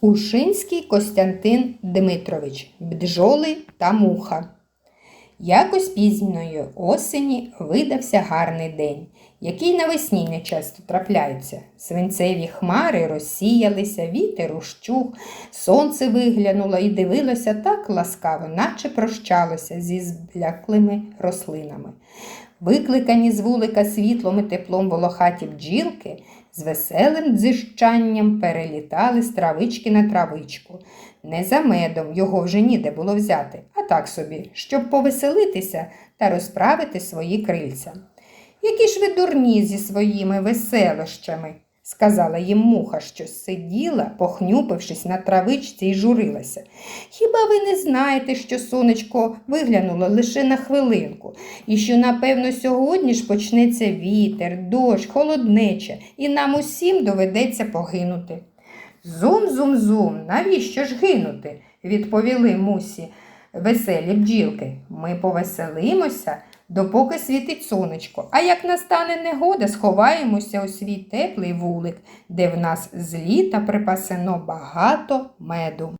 Ушинський Костянтин Дмитрович Бджоли та муха. Якось пізньої осені видався гарний день, який навесні не часто трапляється. Свинцеві хмари розсіялися, вітер ущух, сонце виглянуло і дивилося так ласкаво, наче прощалося зі збляклими рослинами. Викликані з вулика світлом і теплом волохаті бджілки з веселим дзижчанням перелітали з травички на травичку. Не за медом його вже ніде було взяти, а так собі, щоб повеселитися та розправити свої крильця. Які ж ви дурні зі своїми веселощами, сказала їм муха, що сиділа, похнюпившись на травичці і журилася. Хіба ви не знаєте, що сонечко виглянуло лише на хвилинку, і що, напевно, сьогодні ж почнеться вітер, дощ, холоднеча, і нам усім доведеться погинути. Зум-зум-зум, навіщо ж гинути? відповіли мусі веселі бджілки. Ми повеселимося, допоки світить сонечко, а як настане негода, сховаємося у свій теплий вулик, де в нас з літа припасено багато меду.